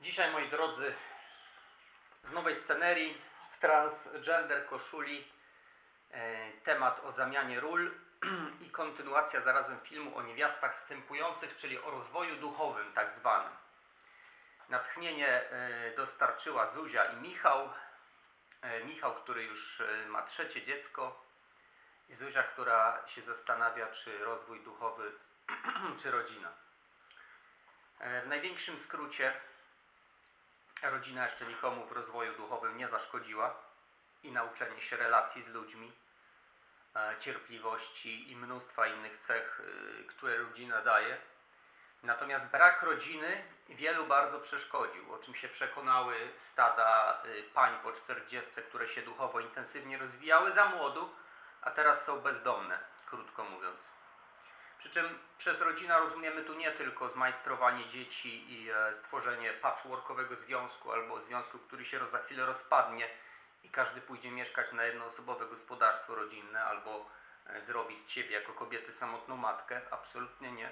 Dzisiaj, moi drodzy, z nowej scenerii w transgender koszuli e, temat o zamianie ról i kontynuacja zarazem filmu o niewiastach wstępujących, czyli o rozwoju duchowym tak zwanym. Natchnienie e, dostarczyła Zuzia i Michał. E, Michał, który już ma trzecie dziecko i Zuzia, która się zastanawia, czy rozwój duchowy, czy rodzina. W największym skrócie rodzina jeszcze nikomu w rozwoju duchowym nie zaszkodziła i nauczenie się relacji z ludźmi, e, cierpliwości i mnóstwa innych cech, y, które rodzina daje. Natomiast brak rodziny wielu bardzo przeszkodził, o czym się przekonały stada y, pań po 40, które się duchowo intensywnie rozwijały za młodu, a teraz są bezdomne, krótko mówiąc. Przy czym przez rodzinę rozumiemy tu nie tylko zmajstrowanie dzieci i e, stworzenie patchworkowego związku albo związku, który się za chwilę rozpadnie i każdy pójdzie mieszkać na jednoosobowe gospodarstwo rodzinne albo e, zrobi z ciebie jako kobiety samotną matkę. Absolutnie nie.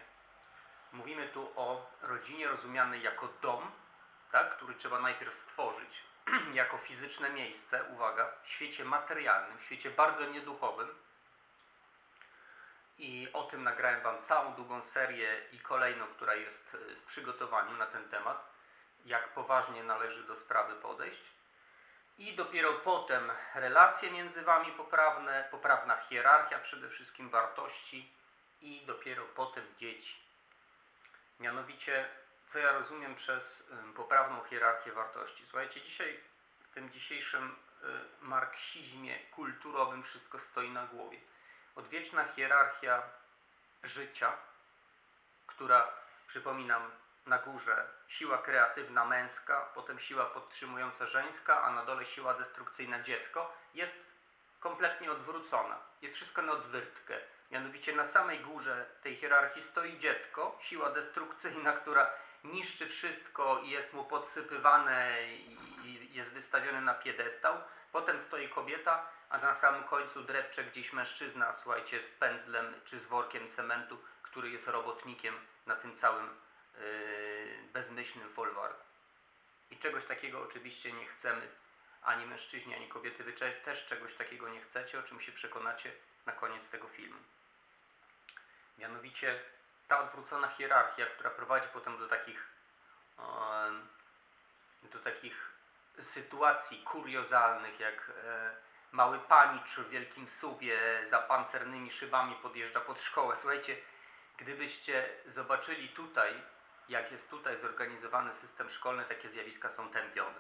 Mówimy tu o rodzinie rozumianej jako dom, tak, który trzeba najpierw stworzyć jako fizyczne miejsce, uwaga, w świecie materialnym, w świecie bardzo nieduchowym, i o tym nagrałem Wam całą długą serię i kolejną, która jest y, w przygotowaniu na ten temat, jak poważnie należy do sprawy podejść. I dopiero potem relacje między Wami poprawne, poprawna hierarchia przede wszystkim wartości i dopiero potem dzieci. Mianowicie, co ja rozumiem przez poprawną hierarchię wartości. Słuchajcie, dzisiaj w tym dzisiejszym y, marksizmie kulturowym wszystko stoi na głowie odwieczna hierarchia życia, która, przypominam, na górze siła kreatywna męska, potem siła podtrzymująca żeńska, a na dole siła destrukcyjna dziecko, jest kompletnie odwrócona. Jest wszystko na odwyrtkę. Mianowicie na samej górze tej hierarchii stoi dziecko, siła destrukcyjna, która niszczy wszystko i jest mu podsypywane i jest wystawione na piedestał. Potem stoi kobieta, a na samym końcu drepcze gdzieś mężczyzna, słuchajcie, z pędzlem czy z workiem cementu, który jest robotnikiem na tym całym yy, bezmyślnym folwarku. I czegoś takiego oczywiście nie chcemy, ani mężczyźni, ani kobiety. Wy też czegoś takiego nie chcecie, o czym się przekonacie na koniec tego filmu. Mianowicie ta odwrócona hierarchia, która prowadzi potem do takich, do takich sytuacji kuriozalnych, jak e, mały panicz w wielkim suwie za pancernymi szybami podjeżdża pod szkołę. Słuchajcie, gdybyście zobaczyli tutaj, jak jest tutaj zorganizowany system szkolny, takie zjawiska są tępione.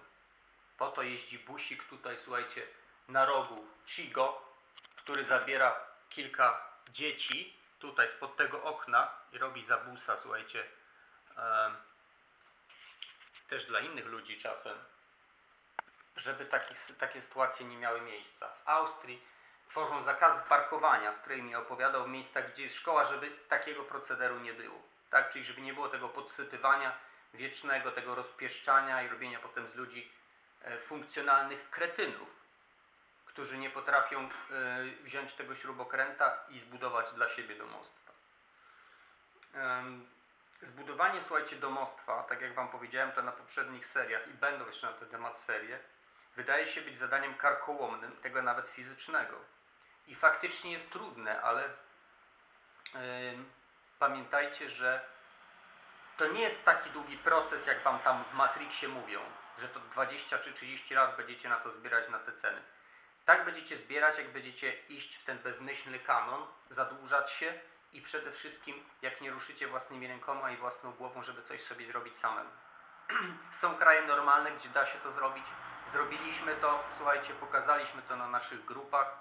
Po to jeździ busik tutaj, słuchajcie, na rogu Chigo, który zabiera kilka dzieci tutaj spod tego okna i robi zabusa, słuchajcie, em, też dla innych ludzi czasem, żeby takich, takie sytuacje nie miały miejsca. W Austrii tworzą zakazy parkowania, z której mi opowiadał, w miejscach, gdzie jest szkoła, żeby takiego procederu nie było. Tak? Czyli żeby nie było tego podsypywania wiecznego, tego rozpieszczania i robienia potem z ludzi e, funkcjonalnych kretynów, którzy nie potrafią e, wziąć tego śrubokręta i zbudować dla siebie domostwa. Zbudowanie, słuchajcie, domostwa, tak jak Wam powiedziałem to na poprzednich seriach i będą jeszcze na ten temat serie, wydaje się być zadaniem karkołomnym, tego nawet fizycznego. I faktycznie jest trudne, ale ym, pamiętajcie, że to nie jest taki długi proces, jak Wam tam w Matrixie mówią, że to 20 czy 30 lat będziecie na to zbierać na te ceny. Tak będziecie zbierać, jak będziecie iść w ten bezmyślny kanon, zadłużać się i przede wszystkim, jak nie ruszycie własnymi rękoma i własną głową, żeby coś sobie zrobić samemu. Są kraje normalne, gdzie da się to zrobić. Zrobiliśmy to, słuchajcie, pokazaliśmy to na naszych grupach.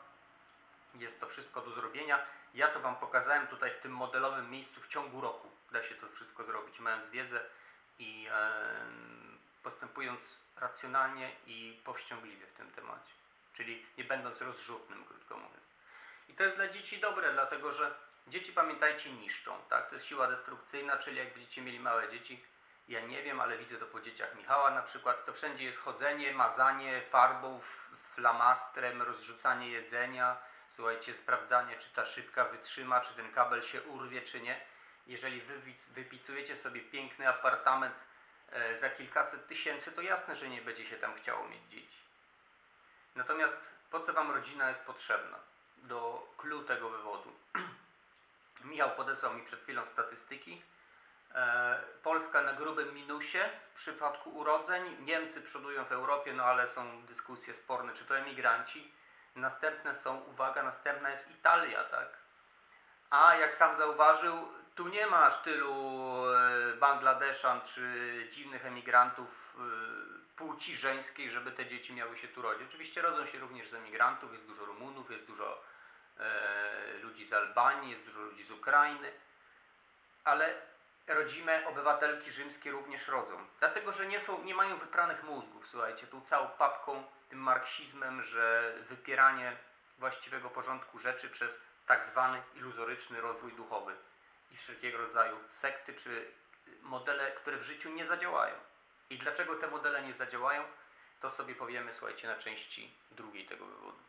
Jest to wszystko do zrobienia. Ja to Wam pokazałem tutaj w tym modelowym miejscu w ciągu roku. Da się to wszystko zrobić, mając wiedzę i postępując racjonalnie i powściągliwie w tym temacie. Czyli nie będąc rozrzutnym, krótko mówiąc. I to jest dla dzieci dobre, dlatego że dzieci, pamiętajcie, niszczą. Tak? To jest siła destrukcyjna, czyli jak będziecie mieli małe dzieci, ja nie wiem, ale widzę to po dzieciach Michała na przykład, to wszędzie jest chodzenie, mazanie farbą, flamastrem, rozrzucanie jedzenia, słuchajcie, sprawdzanie, czy ta szybka wytrzyma, czy ten kabel się urwie, czy nie. Jeżeli wy wypicujecie sobie piękny apartament e, za kilkaset tysięcy, to jasne, że nie będzie się tam chciało mieć dzieci. Natomiast po co Wam rodzina jest potrzebna? Do clue tego wywodu. Michał podesłał mi przed chwilą statystyki. E, Polska na grubym minusie w przypadku urodzeń. Niemcy przodują w Europie, no ale są dyskusje sporne, czy to emigranci. Następne są, uwaga, następna jest Italia, tak? A jak sam zauważył, tu nie ma aż tylu e, Bangladeszan czy dziwnych emigrantów e, płci żeńskiej, żeby te dzieci miały się tu rodzić. Oczywiście rodzą się również z emigrantów, jest dużo Rumunów, jest dużo e, ludzi z Albanii, jest dużo ludzi z Ukrainy, ale rodzime obywatelki rzymskie również rodzą. Dlatego, że nie, są, nie mają wypranych mózgów, słuchajcie, tą całą papką, tym marksizmem, że wypieranie właściwego porządku rzeczy przez tak zwany iluzoryczny rozwój duchowy i wszelkiego rodzaju sekty czy modele, które w życiu nie zadziałają. I dlaczego te modele nie zadziałają, to sobie powiemy, słuchajcie, na części drugiej tego wywodu.